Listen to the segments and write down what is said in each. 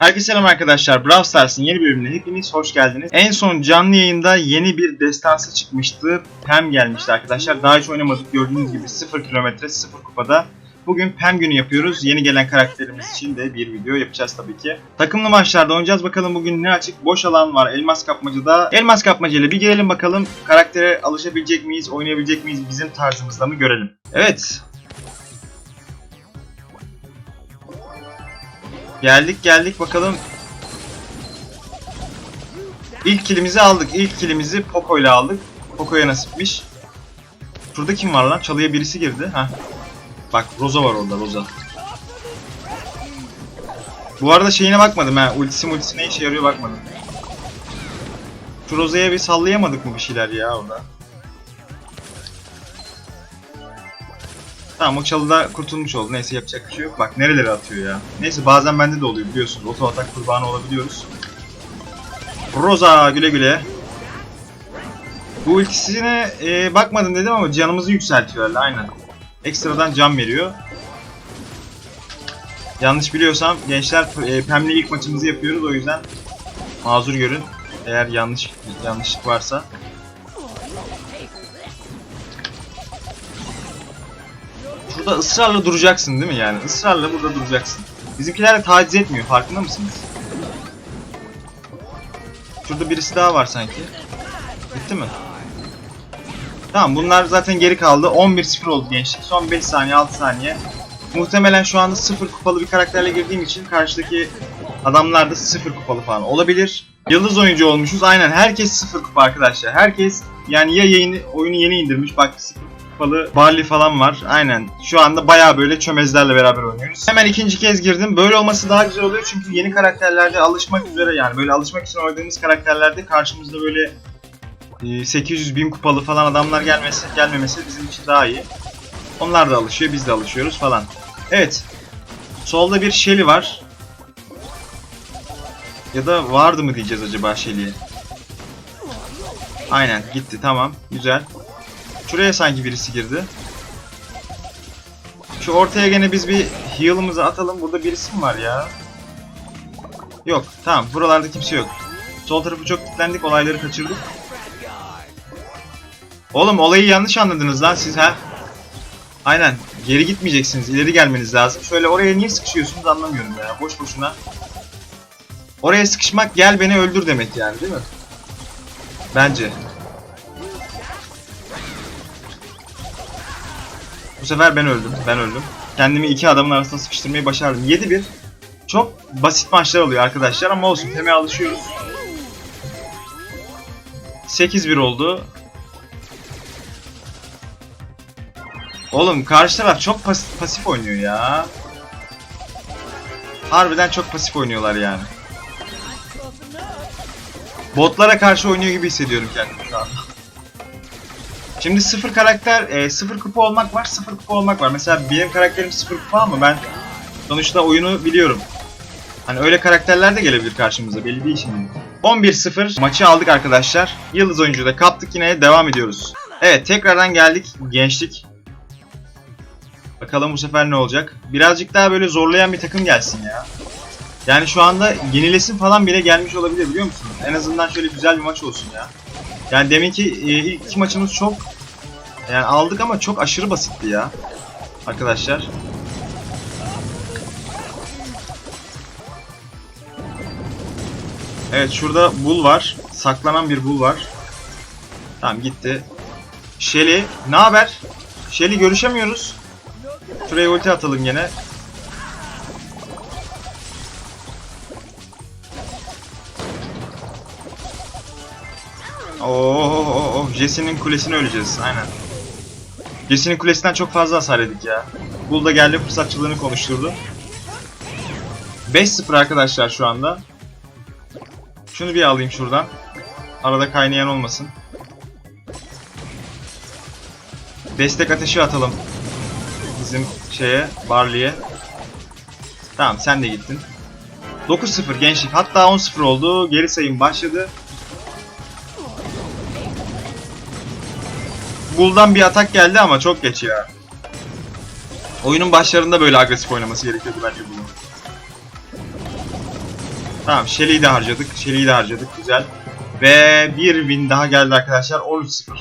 Herkese selam arkadaşlar. Brawl Stars'ın yeni bölümüne hepiniz hoş geldiniz. En son canlı yayında yeni bir destansı çıkmıştı. Pem gelmişti arkadaşlar. Daha hiç oynamadık. Gördüğünüz gibi 0 kilometre 0 kupada. Bugün Pem günü yapıyoruz. Yeni gelen karakterimiz için de bir video yapacağız tabii ki. Takımlı maçlarda oynayacağız. Bakalım bugün ne açık? Boş alan var elmas kapmacada. Elmas kapmacayla bir gelelim bakalım. Karaktere alışabilecek miyiz? Oynayabilecek miyiz? Bizim tarzımızda mı görelim. Evet. Geldik geldik bakalım. İlk kilimizi aldık. İlk kilimizi Poco ile aldık. Poco'ya nasipmiş. Şurada kim var lan? Çalıya birisi girdi. Heh. Bak Rosa var orada Rosa. Bu arada şeyine bakmadım ha. Ultisi multisi ne işe yarıyor bakmadım. Şu Rosa'ya bir sallayamadık mı bir şeyler ya orada? Tamam o çalıda kurtulmuş oldu. Neyse yapacak bir şey yok. Bak nerelere atıyor ya. Neyse bazen bende de oluyor biliyorsun. Oto atak kurbanı olabiliyoruz. Rosa güle güle. Bu ultisine e, bakmadım dedim ama canımızı yükseltiyor herhalde aynen. Ekstradan can veriyor. Yanlış biliyorsam gençler e, Pem'le ilk maçımızı yapıyoruz o yüzden mazur görün. Eğer yanlış yanlışlık varsa. Burada ısrarla duracaksın değil mi yani? Israrla burada duracaksın. Bizimkiler de taciz etmiyor farkında mısınız? Şurada birisi daha var sanki. Bitti mi? Tamam bunlar zaten geri kaldı. 11-0 oldu gençlik. Son 5 saniye 6 saniye. Muhtemelen şu anda 0 kupalı bir karakterle girdiğim için karşıdaki adamlar da 0 kupalı falan olabilir. Yıldız oyuncu olmuşuz. Aynen herkes 0 kupa arkadaşlar. Herkes yani ya yayını oyunu yeni indirmiş bak 0 kupalı Barley falan var. Aynen. Şu anda bayağı böyle çömezlerle beraber oynuyoruz. Hemen ikinci kez girdim. Böyle olması daha güzel oluyor çünkü yeni karakterlerde alışmak üzere yani böyle alışmak için oynadığımız karakterlerde karşımızda böyle 800 bin kupalı falan adamlar gelmesi gelmemesi bizim için daha iyi. Onlar da alışıyor, biz de alışıyoruz falan. Evet. Solda bir Shelly var. Ya da vardı mı diyeceğiz acaba Shelly'ye. Aynen gitti tamam güzel. Şuraya sanki birisi girdi. Şu ortaya gene biz bir heal'ımızı atalım. Burada birisi mi var ya? Yok tamam buralarda kimse yok. Sol tarafı çok kilitlendik olayları kaçırdık. Oğlum olayı yanlış anladınız lan siz ha. Aynen. Geri gitmeyeceksiniz. ileri gelmeniz lazım. Şöyle oraya niye sıkışıyorsunuz anlamıyorum ya. Boş boşuna. Oraya sıkışmak gel beni öldür demek yani değil mi? Bence. Bu sefer ben öldüm. Ben öldüm. Kendimi iki adamın arasında sıkıştırmayı başardım. 7-1. Çok basit maçlar oluyor arkadaşlar ama olsun. Temel alışıyoruz. 8-1 oldu. Oğlum karşı taraf çok pas pasif oynuyor ya. Harbiden çok pasif oynuyorlar yani. Botlara karşı oynuyor gibi hissediyorum kendimi şu anda. Şimdi sıfır karakter, e, sıfır kupa olmak var, sıfır kupa olmak var. Mesela benim karakterim sıfır kupa ama ben sonuçta oyunu biliyorum. Hani öyle karakterler de gelebilir karşımıza belli değil şimdi. 11-0 maçı aldık arkadaşlar. Yıldız oyuncu da kaptık yine devam ediyoruz. Evet tekrardan geldik gençlik. Bakalım bu sefer ne olacak. Birazcık daha böyle zorlayan bir takım gelsin ya. Yani şu anda yenilesin falan bile gelmiş olabilir biliyor musunuz? En azından şöyle güzel bir maç olsun ya. Yani deminki e, ilk iki maçımız çok yani aldık ama çok aşırı basitti ya. Arkadaşlar. Evet şurada bul var. Saklanan bir bul var. Tamam gitti. Shelly ne haber? Shelly görüşemiyoruz. Şuraya ulti atalım gene. Oh. Jesse'nin kulesini öleceğiz. Aynen. Jesse'nin kulesinden çok fazla hasar yedik ya. Bull da geldi fırsatçılığını konuşturdu. 5-0 arkadaşlar şu anda. Şunu bir alayım şuradan. Arada kaynayan olmasın. Destek ateşi atalım. Bizim şeye, Barley'e. Tamam sen de gittin. 9-0 gençlik. Hatta 10-0 oldu. Geri sayım başladı. Bull'dan bir atak geldi ama çok geç ya. Oyunun başlarında böyle agresif oynaması gerekiyordu bence Bull'un. Tamam Shelly'i de harcadık. Shelly'i de harcadık. Güzel. Ve bir win daha geldi arkadaşlar. 13-0.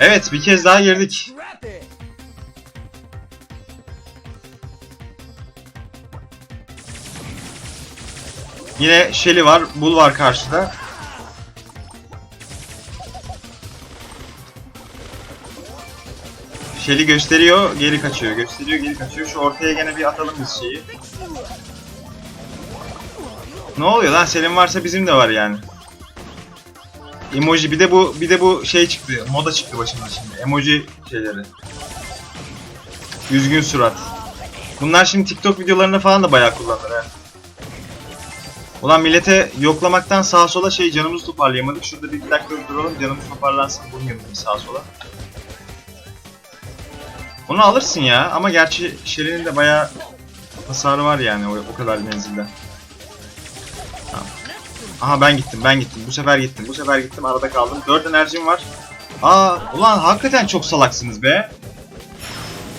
Evet bir kez daha girdik. Yine Shelly var. Bull var karşıda. Shelly gösteriyor, geri kaçıyor. Gösteriyor, geri kaçıyor. Şu ortaya gene bir atalım biz şeyi. Ne oluyor lan? Senin varsa bizim de var yani. Emoji bir de bu bir de bu şey çıktı. Moda çıktı başımıza şimdi. Emoji şeyleri. Üzgün surat. Bunlar şimdi TikTok videolarında falan da bayağı kullanılır ha. Ulan millete yoklamaktan sağa sola şey canımızı toparlayamadık. Şurada bir dakika duralım canımız toparlansın bulmayalım bir sağa sola. Onu alırsın ya ama gerçi Shelly'nin de bayağı hasarı var yani o, o kadar menzilde. Tamam. Aha ben gittim ben gittim bu sefer gittim bu sefer gittim arada kaldım. 4 enerjim var. Aa ulan hakikaten çok salaksınız be.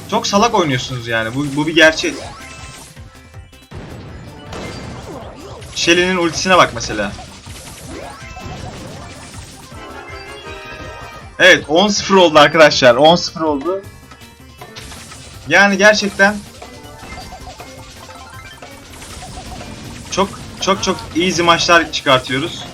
Çok salak oynuyorsunuz yani bu, bu bir gerçek. Shelly'nin ultisine bak mesela. Evet 10-0 oldu arkadaşlar 10-0 oldu. Yani gerçekten çok çok çok easy maçlar çıkartıyoruz.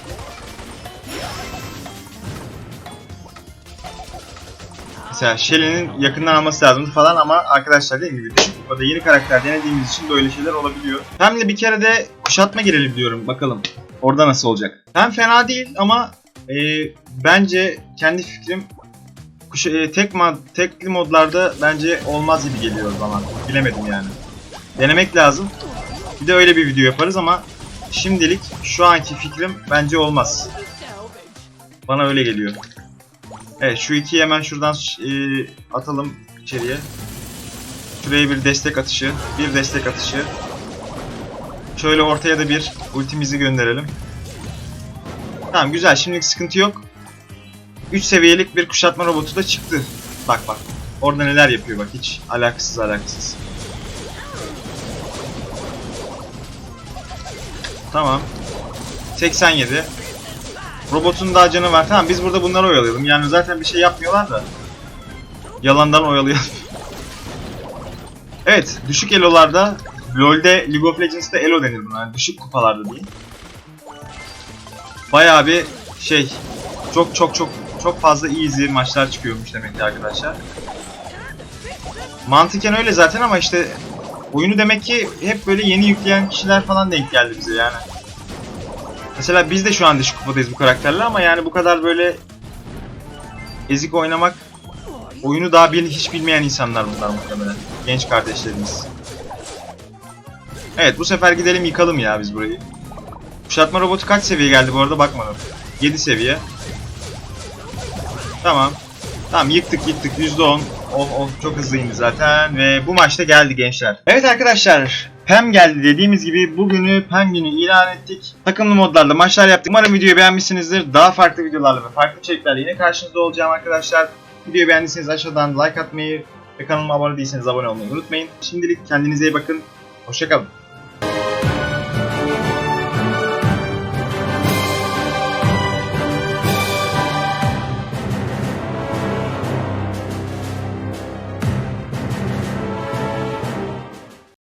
Mesela Shelly'nin yakından alması lazımdı falan ama arkadaşlar dediğim gibi düşük kupada yeni karakter denediğimiz için böyle şeyler olabiliyor. Hem de bir kere de kuşatma girelim diyorum bakalım. Orada nasıl olacak? Hem fena değil ama e, bence kendi fikrim kuş, e, tek mod, tekli modlarda bence olmaz gibi geliyor bana. Bilemedim yani. Denemek lazım. Bir de öyle bir video yaparız ama şimdilik şu anki fikrim bence olmaz. Bana öyle geliyor. Evet şu ikiyi hemen şuradan e, atalım içeriye. Şuraya bir destek atışı, bir destek atışı. Şöyle ortaya da bir ultimizi gönderelim. Tamam güzel şimdilik sıkıntı yok. 3 seviyelik bir kuşatma robotu da çıktı. Bak bak. Orada neler yapıyor bak hiç alakasız alakasız. Tamam. 87. Robotun daha canı var. Tamam biz burada bunları oyalayalım. Yani zaten bir şey yapmıyorlar da. Yalandan oyalayalım. evet, düşük elolarda LoL'de League of Legends'ta elo denir buna. Yani düşük kupalarda diyeyim. Bayağı bir şey çok çok çok çok fazla easy maçlar çıkıyormuş demek ki arkadaşlar. Mantıken öyle zaten ama işte oyunu demek ki hep böyle yeni yükleyen kişiler falan denk geldi bize yani. Mesela biz de şu an düşük kupadayız bu karakterle ama yani bu kadar böyle ezik oynamak oyunu daha bir hiç bilmeyen insanlar bunlar muhtemelen. Genç kardeşlerimiz. Evet bu sefer gidelim yıkalım ya biz burayı. Kuşatma robotu kaç seviye geldi bu arada bakmadım. 7 seviye. Tamam. Tamam yıktık yıktık %10. Oh oh çok hızlıyım zaten ve bu maçta geldi gençler. Evet arkadaşlar Pem geldi dediğimiz gibi bugünü Pem günü ilan ettik. Takımlı modlarla maçlar yaptık. Umarım videoyu beğenmişsinizdir. Daha farklı videolarla ve farklı içeriklerle yine karşınızda olacağım arkadaşlar. Videoyu beğendiyseniz aşağıdan like atmayı ve kanalıma abone değilseniz abone olmayı unutmayın. Şimdilik kendinize iyi bakın. Hoşçakalın.